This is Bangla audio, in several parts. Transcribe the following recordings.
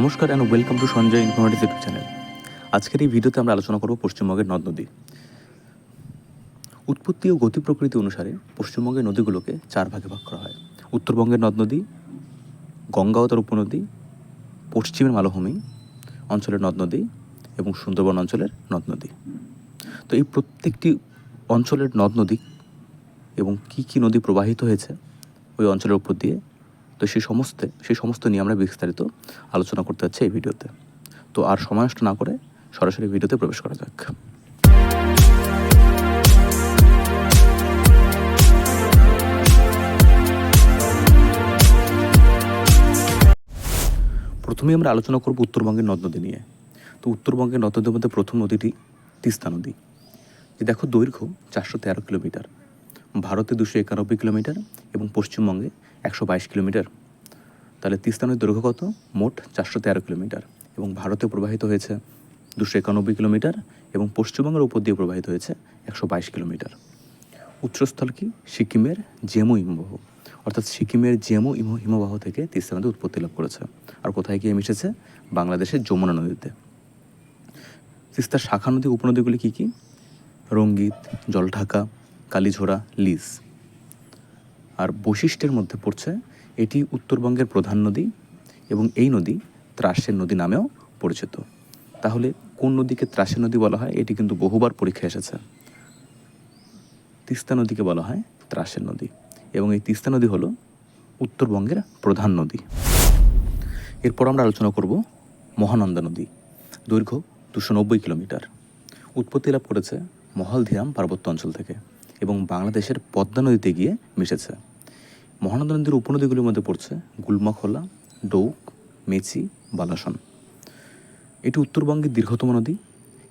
নমস্কার and welcome to Sanjay informative YouTube channel আজকের এই ভিডিওতে আমরা আলোচনা করব পশ্চিমবঙ্গের নদ নদী। উৎপত্তি ও গতি প্রকৃতি অনুসারে পশ্চিমবঙ্গের নদীগুলোকে চার ভাগে ভাগ করা হয়। উত্তরবঙ্গের নদ নদী, গঙ্গা ও তার উপনদী, পশ্চিমের মালভূমি অঞ্চলের নদ নদী এবং সুন্দরবন অঞ্চলের নদ নদী। তো এই প্রত্যেকটি অঞ্চলের নদ নদী এবং কী কী নদী প্রবাহিত হয়েছে, ওই অঞ্চলের উপর দিয়ে তো সেই সমস্ত সেই সমস্ত নিয়ে আমরা বিস্তারিত আলোচনা করতে যাচ্ছি এই ভিডিওতে। তো আর সময় নষ্ট না করে সরাসরি ভিডিওতে প্রবেশ করা যাক। প্রথমেই আমরা আলোচনা করব উত্তরবঙ্গের নদ নদী নিয়ে। তো উত্তরবঙ্গের নদ নদীর মধ্যে প্রথম নদীটি তিস্তা নদী। যে দেখো দৈর্ঘ্য চারশো তেরো কিলোমিটার। ভারতে দুশো একানব্বই কিলোমিটার এবং পশ্চিমবঙ্গে একশো বাইশ কিলোমিটার। তাহলে তিস্তা নদীর দৈর্ঘ্য কত? মোট চারশো তেরো কিলোমিটার। এবং ভারতে প্রবাহিত হয়েছে দুশো একানব্বই কিলোমিটার এবং পশ্চিমবঙ্গের উপর দিয়ে প্রবাহিত হয়েছে একশো বাইশ কিলোমিটার। উচ্চস্থল কি? সিকিমের জেমু হিমবাহ। অর্থাৎ সিকিমের জেমু হিম হিমবাহ থেকে তিস্তা নদী উৎপত্তি লাভ করেছে। আর কোথায় গিয়ে মিশেছে? বাংলাদেশের যমুনা নদীতে। তিস্তার শাখা নদী, উপনদীগুলি কী কী? রঙ্গিত, জলঢাকা, কালীঝোড়া, লিস। আর বৈশিষ্ট্যের মধ্যে পড়ছে, এটি উত্তরবঙ্গের প্রধান নদী এবং এই নদী ত্রাসের নদী নামেও পরিচিত। তাহলে কোন নদীকে ত্রাসের নদী বলা হয়? এটি কিন্তু বহুবার পরীক্ষা এসেছে। তিস্তা নদীকে বলা হয় ত্রাসের নদী এবং এই তিস্তা নদী হলো উত্তরবঙ্গের প্রধান নদী। এরপর আমরা আলোচনা করব মহানন্দা নদী, দৈর্ঘ্য দুশো নব্বই কিলোমিটার। উৎপত্তি লাভ করেছে মহলধিরাম পার্বত্য অঞ্চল থেকে এবং বাংলাদেশের পদ্মা নদীতে গিয়ে মিশেছে। মহানন্দা নদীর উপনদীগুলির মধ্যে পড়ছে গুলমাখোলা, ডৌক, মেচি, বালাসন। এটি উত্তরবঙ্গের দীর্ঘতম নদী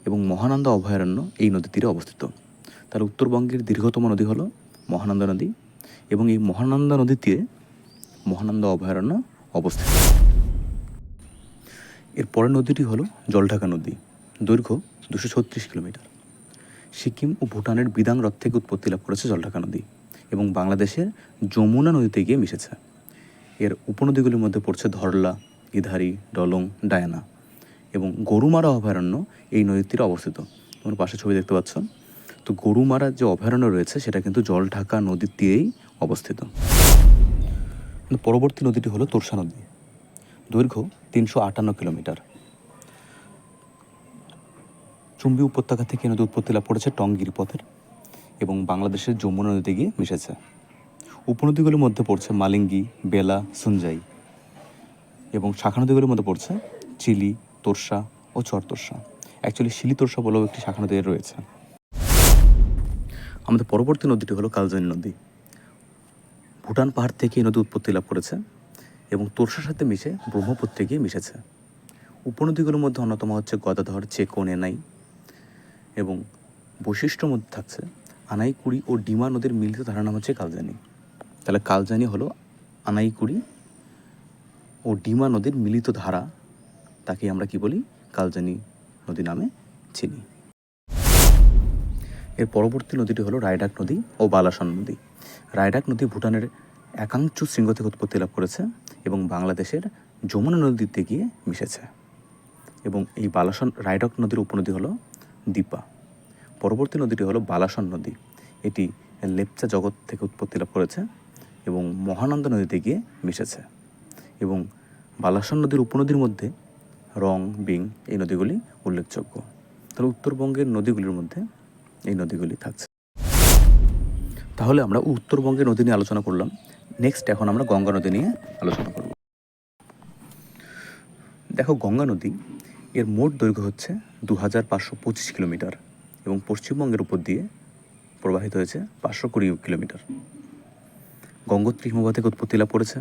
এবং মহানন্দা অভয়ারণ্য এই নদীর তীরে অবস্থিত। তার উত্তরবঙ্গের দীর্ঘতম নদী হলো মহানন্দা নদী এবং এই মহানন্দা নদীর তীরে মহানন্দা অভয়ারণ্য অবস্থিত। এর পরের নদীটি হলো জলঢাকা নদী, দৈর্ঘ্য দুশো ছত্রিশ কিলোমিটার। সিকিম ও ভুটানের বিদাং হ্রদ থেকে উৎপত্তি লাভ করেছে জলঢাকা নদী। এবং বাংলাদেশের যমুনা নদীতে গিয়ে মিশেছে। এর উপনদীগুলির মধ্যে পড়ছে ধরলা ইধারি ডলং, ডায়ানা এবং গরুমারা অভয়ারণ্য এই নদীর তীরে অবস্থিত। তোমার পাশে ছবি দেখতে পাচ্ছ। তো গরুমারা যে অভয়ারণ্য রয়েছে, সেটা কিন্তু জলঢাকা নদীর তীরেই অবস্থিত। পরবর্তী নদীটি হলো তোরসা নদী। দৈর্ঘ্য তিনশো আটান্ন কিলোমিটার। চুম্বি উপত্যকা থেকে নদী উৎপত্তি লাভ করেছে টঙ্গির গিরিপথের এবং বাংলাদেশের যমুনা নদীতে গিয়ে মিশেছে। উপনদীগুলির মধ্যে পড়ছে মালিঙ্গি, বেলা, সুনজাই এবং শাখা নদীগুলির মধ্যে পড়ছে চিলি, তোরসা ও চরতোরসা। অ্যাকচুয়ালি শিলি তোরসা বলেও একটি শাখা নদী রয়েছে। আমাদের পরবর্তী নদীটি হলো কালজানি নদী। ভুটান পাহাড় থেকে এই নদী উৎপত্তি লাভ করেছে এবং তোরসার সাথে মিশে ব্রহ্মপুত্রে গিয়ে মিশেছে। উপনদীগুলোর মধ্যে অন্যতম হচ্ছে গদাধর, চেকন, এনাই এবং বৈশিষ্ট্যর মধ্যে থাকছে আনাইকুড়ি ও ডিমা নদীর মিলিত ধারা নাম হচ্ছে কালজানি। তাহলে কালজানি হলো আনাইকুড়ি ও ডিমা নদীর মিলিত ধারা, তাকে আমরা কি বলি? কালজানি নদী নামে চিনি। এর পরবর্তী নদীটি হলো রায়ডাক নদী ও বালাসন নদী। রায়ডাক নদী ভুটানের একাংশ শৃঙ্গ থেকে উৎপত্তি লাভ করেছে এবং বাংলাদেশের যমুনা নদীতে গিয়ে মিশেছে। এবং এই বালাসন, রায়ডাক নদীর উপনদী হলো দীপা পরবর্তী নদীটি হলো বালাসন নদী। এটি লেপচা জগৎ থেকে উৎপত্তি লাভ করেছে এবং মহানন্দা নদীতে গিয়ে মিশেছে। এবং বালাসন নদীর উপনদীর মধ্যে রং, বিং এই নদীগুলি উল্লেখযোগ্য। তাহলে উত্তরবঙ্গের নদীগুলির মধ্যে এই নদীগুলি থাকছে। তাহলে আমরা উত্তরবঙ্গের নদী নিয়ে আলোচনা করলাম। নেক্সট এখন আমরা গঙ্গা নদী নিয়ে আলোচনা করব। দেখো, গঙ্গা নদী এর মোট দৈর্ঘ্য হচ্ছে দু হাজার পাঁচশো পঁচিশ কিলোমিটার। এবং পশ্চিমবঙ্গের উপর দিয়ে প্রবাহিত হয়েছে পাঁচশো কুড়ি কিলোমিটার। গঙ্গোত্রী হিমবাহ থেকে উৎপত্তি লাভ করেছে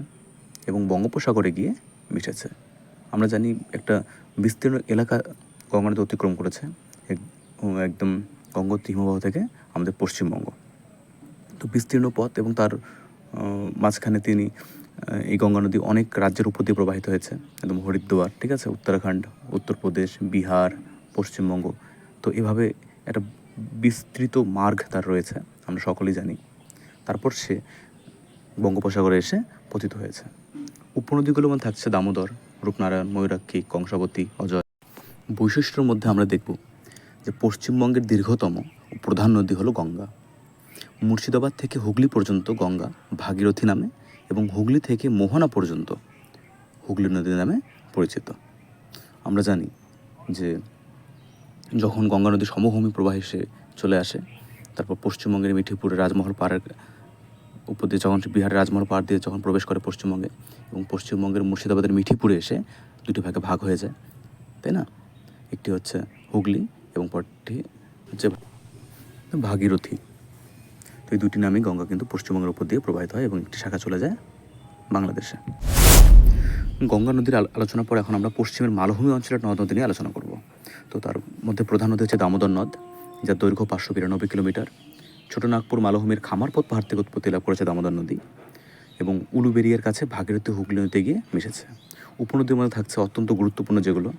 এবং বঙ্গোপসাগরে গিয়ে মিশেছে। আমরা জানি একটা বিস্তীর্ণ এলাকা গঙ্গা নদী অতিক্রম করেছে। এক- একদম গঙ্গোত্রী হিমবাহ থেকে আমাদের পশ্চিমবঙ্গ। তো বিস্তীর্ণ পথ এবং তার মাঝখানে তিনি এই গঙ্গা নদী অনেক রাজ্যের উপর দিয়ে প্রবাহিত হয়েছে। একদম হরিদ্বার, ঠিক আছে? উত্তরাখণ্ড, উত্তরপ্রদেশ, বিহার, পশ্চিমবঙ্গ। তো এভাবে একটা বিস্তৃত মার্গ তার রয়েছে, আমরা সকলেই জানি। তারপর সে বঙ্গোপসাগরে এসে পতিত হয়েছে। উপনদীগুলোর মধ্যে থাকছে দামোদর, রূপনারায়ণ, ময়ূরাক্ষী, কংসাবতী, অজয়। বৈশিষ্ট্যের মধ্যে আমরা দেখব যে পশ্চিমবঙ্গের দীর্ঘতম প্রধান নদী হলো গঙ্গা। মুর্শিদাবাদ থেকে হুগলি পর্যন্ত গঙ্গা ভাগীরথী নামে এবং হুগলি থেকে মোহনা পর্যন্ত হুগলি নদী নামে পরিচিত। আমরা জানি যে যখন গঙ্গা নদী সমভূমি প্রবাহে এসে চলে আসে, তারপর পশ্চিমবঙ্গের মিঠিপুরে রাজমহল পাড়ের উপর দিয়ে যখন, বিহারের রাজমহল পাড় দিয়ে যখন প্রবেশ করে পশ্চিমবঙ্গে এবং পশ্চিমবঙ্গের মুর্শিদাবাদের মিঠিপুরে এসে দুটি ভাগে ভাগ হয়ে যায়, তাই না? একটি হচ্ছে হুগলি এবং পরটি হচ্ছে ভাগীরথী। তো এই দুটি নামে গঙ্গা কিন্তু পশ্চিমবঙ্গের উপর দিয়ে প্রবাহিত হয় এবং একটি শাখা চলে যায় বাংলাদেশে। গঙ্গা নদীর আলো- আলোচনার পর এখন আমরা পশ্চিমের মালভূমি অঞ্চলের নদ নদী নিয়ে আলোচনা করব। তো তার মধ্যে প্রধান নদী হচ্ছে দামোদর নদ, যার দৈর্ঘ্য পাঁচশো বিরানব্বই কিলোমিটার। ছোট নাগপুর মালভূমির খামারপথ পাহাড় থেকে উৎপত্তি লাভ করেছে দামোদর নদী এবং উলুবেরিয়ার কাছে ভাগীরথী হুগলি নদীতে গিয়ে মিশেছে। উপনদীর মধ্যে থাকছে অত্যন্ত গুরুত্বপূর্ণ যেগুলো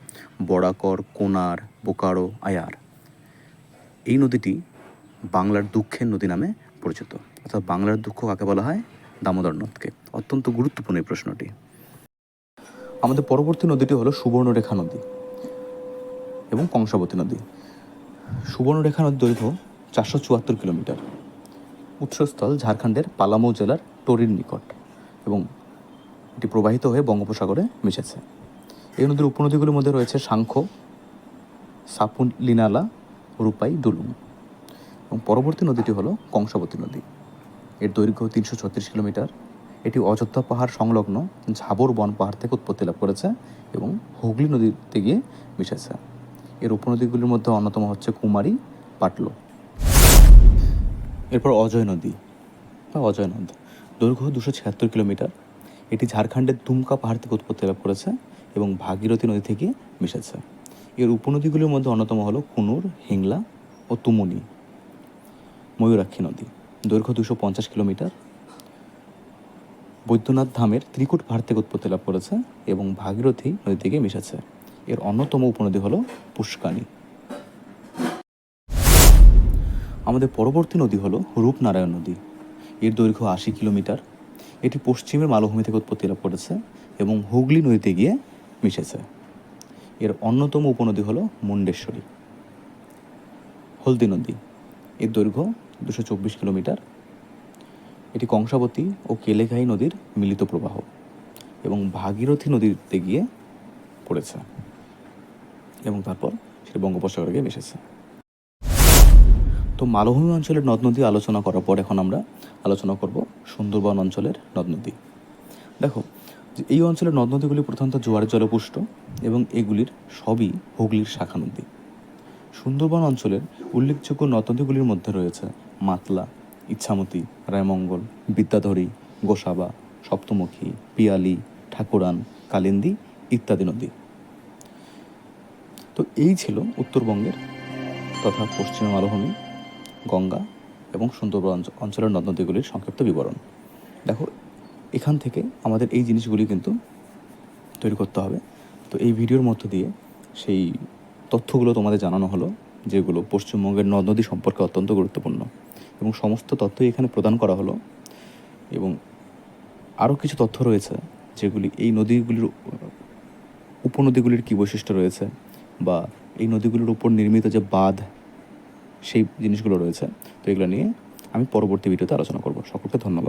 বরাকর কোনার, বোকারো, আয়ার। এই নদীটি বাংলার দুঃখের নদী নামে পরিচিত। অর্থাৎ বাংলার দুঃখ কাকে বলা হয়? দামোদর নদকে। অত্যন্ত গুরুত্বপূর্ণ এই প্রশ্নটি। আমাদের পরবর্তী নদীটি হলো সুবর্ণরেখা নদী এবং কংসাবতী নদী। সুবর্ণরেখা নদীর দৈর্ঘ্য চারশো চুয়াত্তর কিলোমিটার। উৎসস্থল ঝাড়খণ্ডের পালামৌ জেলার টরির নিকট এবং এটি প্রবাহিত হয়ে বঙ্গোপসাগরে মিশেছে। এই নদীর উপনদীগুলির মধ্যে রয়েছে সাংখ্য, সাপুলিনালা, রূপাই ডুলুং এবং পরবর্তী নদীটি হলো কংসাবতী নদী। এর দৈর্ঘ্য তিনশো ছত্রিশ কিলোমিটার। এটি অযোধ্যা পাহাড় সংলগ্ন ঝাবর বন পাহাড় থেকে উৎপত্তি লাভ করেছে এবং হুগলি নদীতে গিয়ে মিশেছে। এর উপনদীগুলির মধ্যে অন্যতম হচ্ছে কুমারী, পাটলো। এরপর অজয় নদী বা অজয় নদ। দৈর্ঘ্য দুশো ছিয়াত্তর কিলোমিটার। এটি ঝাড়খণ্ডের দুমকা পাহাড় থেকে উৎপত্তি লাভ করেছে এবং ভাগীরথী নদী থেকে মিশেছে। এর উপনদীগুলির মধ্যে অন্যতম হলো কুনুর, হিংলা ও তুমুনি। ময়ূরাক্ষী নদী। দৈর্ঘ্য দুশো পঞ্চাশ কিলোমিটার। বৈদ্যনাথ ধামের ত্রিকুট পাহাড় থেকে উৎপত্তি লাভ করেছে এবং ভাগীরথী নদী থেকে মিশেছে। এর অন্যতম উপনদী হল পুষ্কানী। আমাদের পরবর্তী নদী হল রূপনারায়ণ নদী। এর দৈর্ঘ্য আশি কিলোমিটার। এটি পশ্চিমের মালভূমি থেকে উৎপত্তি লাভ করেছে এবং হুগলি নদীতে গিয়ে মিশেছে। এর অন্যতম উপনদী হল মুন্ডেশ্বরী। হলদি নদী। এর দৈর্ঘ্য দুশো চব্বিশ কিলোমিটার। এটি কংসাবতী ও কেলেঘাই নদীর মিলিত প্রবাহ এবং ভাগীরথী নদীতে গিয়ে পড়েছে এবং তারপর সেটি বঙ্গোপসাগরে গিয়ে মিশেছে। তো মালভূমি অঞ্চলের নদ নদী আলোচনা করার পর এখন আমরা আলোচনা করব সুন্দরবন অঞ্চলের নদ নদী দেখো এই অঞ্চলের নদ নদীগুলি প্রধানত জোয়ারের জলপুষ্ট এবং এগুলির সবই হুগলির শাখা নদী। সুন্দরবন অঞ্চলের উল্লেখযোগ্য নদ নদীগুলির মধ্যে রয়েছে মাতলা ইচ্ছামতি, রায়মঙ্গল, বিদ্যাধরী, গোসাবা, সপ্তমুখী, পিয়ালি, ঠাকুরান, কালিন্দী ইত্যাদি নদী। তো এই ছিল উত্তরবঙ্গের তথা পশ্চিম মালভূমি, গঙ্গা এবং সুন্দরবন অঞ্চ- অঞ্চলের নদ নদীগুলির সংক্ষিপ্ত বিবরণ। দেখো, এখান থেকে আমাদের এই জিনিসগুলি কিন্তু তৈরি করতে হবে। তো এই ভিডিওর মধ্য দিয়ে সেই তথ্যগুলো তোমাদের জানানো হলো, যেগুলো পশ্চিমবঙ্গের নদ নদী সম্পর্কে অত্যন্ত গুরুত্বপূর্ণ। এবং সমস্ত তথ্যই এখানে প্রদান করা হলো এবং আরও কিছু তথ্য রয়েছে যেগুলি এই নদীগুলির উপনদীগুলির কী বৈশিষ্ট্য রয়েছে বা এই নদীগুলির উপর নির্মিত যে বাঁধ, সেই জিনিসগুলো রয়েছে। তো এগুলো নিয়ে আমি পরবর্তী ভিডিওতে আলোচনা করব। সকলকে ধন্যবাদ।